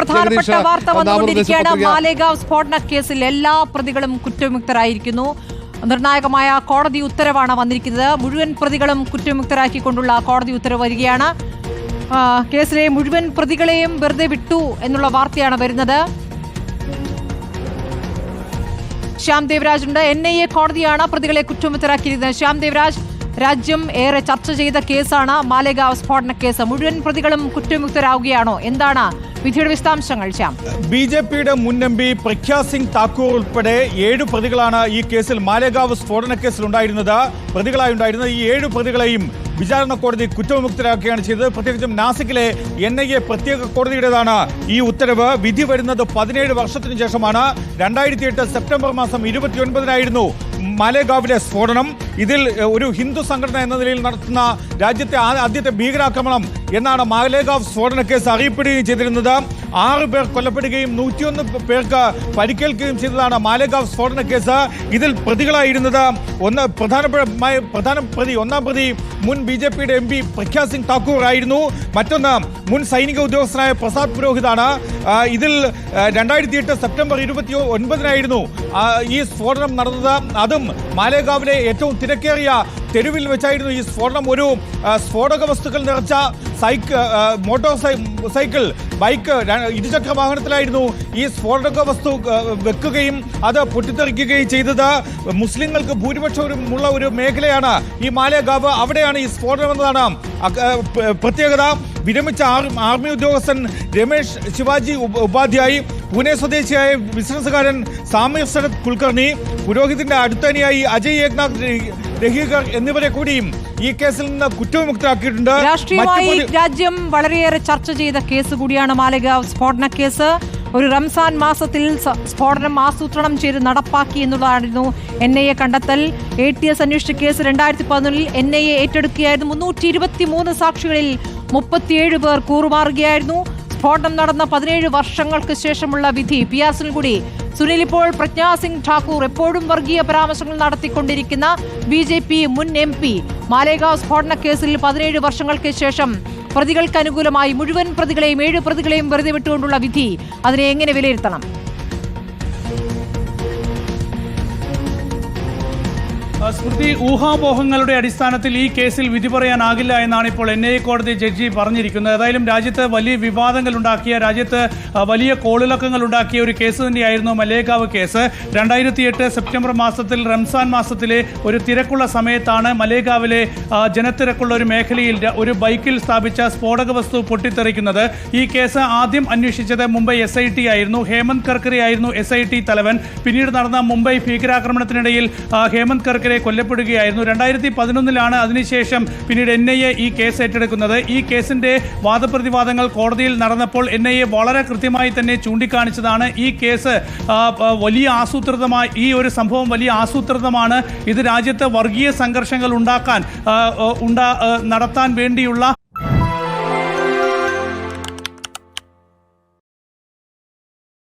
പ്രധാനപ്പെട്ട വാർത്ത വന്നുകൊണ്ടിരിക്കുകയാണ്. മാലേഗാവ് സ്ഫോടന കേസിൽ എല്ലാ പ്രതികളും കുറ്റവിമുക്തരായിരിക്കുന്നു. നിർണായകമായ കോടതി ഉത്തരവാണ് വന്നിരിക്കുന്നത്. മുഴുവൻ പ്രതികളും കുറ്റവിമുക്തരാക്കിക്കൊണ്ടുള്ള കോടതി ഉത്തരവ് വരികയാണ്. കേസിലെ മുഴുവൻ പ്രതികളെയും വെറുതെ വിട്ടു എന്നുള്ള വാർത്തയാണ് വരുന്നത്. ശ്യാം ദേവരാജ് ഉണ്ട്. എൻ ഐ എ കോടതിയാണ് പ്രതികളെ കുറ്റവിമുക്തരാക്കിയിരുന്നത് ശ്യാം ദേവരാജ് രാജ്യം ഏറെ ചർച്ച ചെയ്ത കേസാണ് മാലേഗാവ് സ്ഫോടന കേസ്. മുഴുവൻ പ്രതികളും കുറ്റമുക്തരാകുകയാണോ എന്താണ് വിധിയുടെ വിശദാംശങ്ങൾ ശ്യാം? ബി ജെ പിയുടെ മുൻ എം പി പ്രഖ്യാ സിംഗ് താക്കൂർ ഉൾപ്പെടെ ഏഴ് പ്രതികളാണ് ഈ കേസിൽ മാലേഗാവ് സ്ഫോടന കേസിൽ ഉണ്ടായിരുന്നത്. പ്രതികളായി ഉണ്ടായിരുന്നത് ഈ ഏഴ് പ്രതികളെയും വിചാരണ കോടതി കുറ്റവിമുക്തരാക്കുകയാണ് ചെയ്തത്. പ്രത്യേകിച്ചും നാസിക്കിലെ എൻ ഐ എ പ്രത്യേക കോടതിയുടേതാണ് ഈ ഉത്തരവ്. വിധി വരുന്നത് പതിനേഴ് വർഷത്തിനു ശേഷമാണ്. രണ്ടായിരത്തി എട്ട് സെപ്റ്റംബർ മാസം ഇരുപത്തിയൊൻപതിനായിരുന്നു മാലേഗാവിലെ സ്ഫോടനം ഇതിൽ ഒരു ഹിന്ദു സംഘടന എന്ന നിലയിൽ നടത്തുന്ന രാജ്യത്തെ ആദ്യത്തെ ഭീകരാക്രമണം എന്നാണ് മാലേഗാവ് സ്ഫോടന കേസ് അറിയപ്പെടുകയും ചെയ്തിരുന്നത്. ആറ് പേർ കൊല്ലപ്പെടുകയും നൂറ്റിയൊന്ന് പേർക്ക് പരിക്കേൽക്കുകയും ചെയ്തതാണ് മാലേഗാവ് സ്ഫോടന കേസ്. ഇതിൽ പ്രതികളായിരുന്നത് ഒന്ന് പ്രധാനമായ പ്രധാന പ്രതി ഒന്നാം പ്രതി മുൻ ബി ജെ പിയുടെ എം പി പ്രഖ്യാ സിംഗ് താക്കൂർ ആയിരുന്നു. മറ്റൊന്ന് മുൻ സൈനിക ഉദ്യോഗസ്ഥനായ പ്രസാദ് പുരോഹിതാണ്. ഇതിൽ രണ്ടായിരത്തി എട്ട് സെപ്റ്റംബർ ഇരുപത്തി ഒൻപതിനായിരുന്നു ഈ സ്ഫോടനം നടന്നത്. അതും മാലേഗാവിലെ ഏറ്റവും തിരക്കേറിയ തെരുവിൽ വെച്ചായിരുന്നു ഈ സ്ഫോടനം. ഒരു സ്ഫോടക വസ്തുക്കൾ നിറച്ച സൈക്കിൾ മോട്ടോർ സൈക്കിൾ ബൈക്ക് ഇരുചക്ര വാഹനത്തിലായിരുന്നു ഈ സ്ഫോടക വസ്തു വെക്കുകയും അത് പൊട്ടിത്തെറിക്കുകയും ചെയ്തത്. മുസ്ലിങ്ങൾക്ക് ഭൂരിപക്ഷമുള്ള ഒരു മേഖലയാണ് ഈ മാലേഗാവ്. അവിടെയാണ് ഈ സ്ഫോടനം എന്നതാണ് പ്രത്യേകത. വിരമിച്ച ആർമി ഉദ്യോഗസ്ഥൻ രമേശ് ശിവാജി ഉപ- ഉപാധ്യായി. പൂനെ സ്വദേശിയായ ബിസിനസ്സുകാരൻ സാമീർ ശരത് കുൽക്കർണി പുരോഹിതിന്റെ അടുത്തനിയായി അജയ് ഏക്നാഥ് രഹി- രഹീകർ എന്നിവരെ കൂടിയും ഈ കേസിൽ നിന്ന് കുറ്റവിമുക്തരാക്കിയിട്ടുണ്ട്. രാഷ്ട്രീയമായി രാജ്യം വളരെയേറെ ചർച്ച ചെയ്ത കേസ് കൂടിയാണ് മാലേഗാവ് സ്ഫോടന കേസ്. ഒരു റംസാൻ മാസത്തിൽ സ്ഫോടനം ആസൂത്രണം ചെയ്ത് നടപ്പാക്കി എന്നുള്ളതായിരുന്നു എൻ ഐ എ കണ്ടെത്തൽ. എ ടി എസ് അന്വേഷിച്ച കേസ് രണ്ടായിരത്തി പതിനൊന്നിൽ എൻ ഐ എ ഏറ്റെടുക്കുകയായിരുന്നു. മുന്നൂറ്റി ഇരുപത്തി മൂന്ന് സാക്ഷികളിൽ മുപ്പത്തിയേഴ് പേർ കൂറുമാറുകയായിരുന്നു. സ്ഫോടനം നടന്ന പതിനേഴ് വർഷങ്ങൾക്ക് ശേഷമുള്ള വിധി. പി ആർ സുനിൽ ഇപ്പോൾ പ്രജ്ഞാസിംഗ് ഠാക്കൂർ എപ്പോഴും വർഗീയ പരാമർശങ്ങൾ നടത്തിക്കൊണ്ടിരിക്കുന്ന ബി ജെ പി മുൻ എം പി. മാലേഗാവ് സ്ഫോടന കേസിൽ പതിനേഴ് വർഷങ്ങൾക്ക് ശേഷം പ്രതികൾക്ക് അനുകൂലമായി മുഴുവൻ പ്രതികളെയും ഏഴ് പ്രതികളെയും വെറുതെ വിട്ടുകൊണ്ടുള്ള വിധി. അതിനെ എങ്ങനെ വിലയിരുത്തണം? സ്മൃതി ഊഹാപോഹങ്ങളുടെ അടിസ്ഥാനത്തിൽ ഈ കേസിൽ വിധി പറയാനാകില്ല എന്നാണ് ഇപ്പോൾ എൻ ഐ കോടതി ജഡ്ജി പറഞ്ഞിരിക്കുന്നത്. ഏതായാലും രാജ്യത്ത് വലിയ വിവാദങ്ങൾ ഉണ്ടാക്കിയ രാജ്യത്ത് വലിയ കോളിളക്കങ്ങൾ ഉണ്ടാക്കിയ ഒരു കേസ് തന്നെയായിരുന്നു മലേഗാവ് കേസ്. രണ്ടായിരത്തി എട്ട് സെപ്റ്റംബർ മാസത്തിൽ റംസാൻ മാസത്തിലെ ഒരു തിരക്കുള്ള സമയത്താണ് മലേഗാവിലെ ജനത്തിരക്കുള്ള ഒരു മേഖലയിൽ ഒരു ബൈക്കിൽ സ്ഥാപിച്ച സ്ഫോടക വസ്തു പൊട്ടിത്തെറിക്കുന്നത്. ഈ കേസ് ആദ്യം അന്വേഷിച്ചത് മുംബൈ എസ് ഐ ടി ആയിരുന്നു. ഹേമന്ത് കർക്കറി ആയിരുന്നു എസ് ഐ ടി തലവൻ. പിന്നീട് നടന്ന മുംബൈ ഭീകരാക്രമണത്തിനിടയിൽ ഹേമന്ത് ഹേമന്ത് കർക്കറെ കൊല്ലപ്പെടുകയായിരുന്നു. രണ്ടായിരത്തി പതിനൊന്നിലാണ് അതിനുശേഷം പിന്നീട് എൻ ഐ എ ഈ കേസ് ഏറ്റെടുക്കുന്നത്. ഈ കേസിന്റെ വാദപ്രതിവാദങ്ങൾ കോടതിയിൽ നടന്നപ്പോൾ എൻ ഐ എ വളരെ കൃത്യമായി തന്നെ ചൂണ്ടിക്കാണിച്ചതാണ്. ഈ കേസ് വലിയ ആസൂത്രിതമായി ഈ ഒരു സംഭവം വലിയ ആസൂത്രിതമാണ്. ഇത് രാജ്യത്ത് വർഗീയ സംഘർഷങ്ങൾ ഉണ്ടാക്കാൻ ഉണ്ടാ നടത്താൻ വേണ്ടിയുള്ള